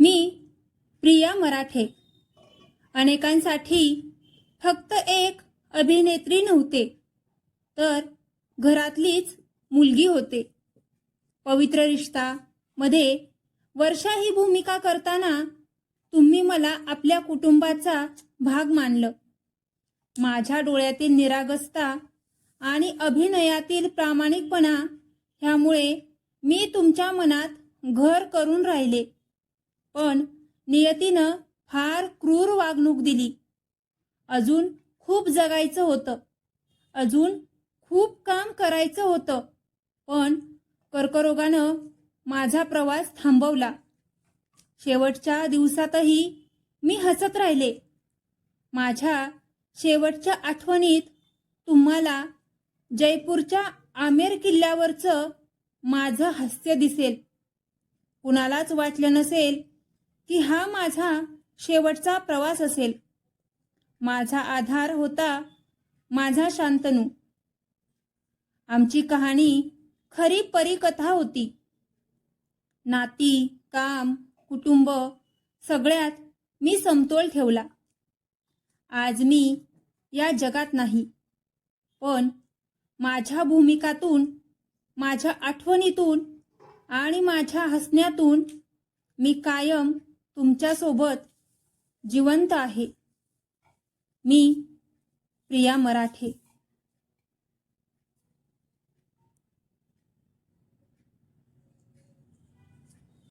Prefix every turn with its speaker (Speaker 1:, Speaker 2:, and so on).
Speaker 1: मी प्रिया मराठे. अनेकांसाठी फक्त एक अभिनेत्री नव्हते तर घरातलीच मुलगी होते. पवित्र रिश्ता मध्ये वर्षा ही भूमिका करताना तुम्ही मला आपल्या कुटुंबाचा भाग मानलं. माझ्या डोळ्यातील निरागसता आणि अभिनयातील प्रामाणिकपणा ह्यामुळे मी तुमच्या मनात घर करून राहिले. पण नियतीनं फार क्रूर वागणूक दिली. अजून खूप जगायचं होतं. अजून खूप काम करायचं होतं. पण कर्करोगानं माझा प्रवास थांबवला. शेवटच्या दिवसातही मी हसत राहिले. माझ्या शेवटच्या आठवणीत तुम्हाला जयपूरच्या आमेर किल्ल्यावरचं माझं हास्य दिसेल. कुणालाच वाटलं नसेल की हा माझा शेवटचा प्रवास असेल. माझा आधार होता माझा शांतनू. आमची कहाणी खरी परिकथा होती. नाती काम कुटुंब सगळ्यात मी समतोल ठेवला. आज मी या जगात नाही पण माझ्या भूमिकातून माझ्या आठवणीतून आणि माझ्या हसण्यातून मी कायम तुमच्यासोबत जिवंत आहे. मी प्रिया मराठे.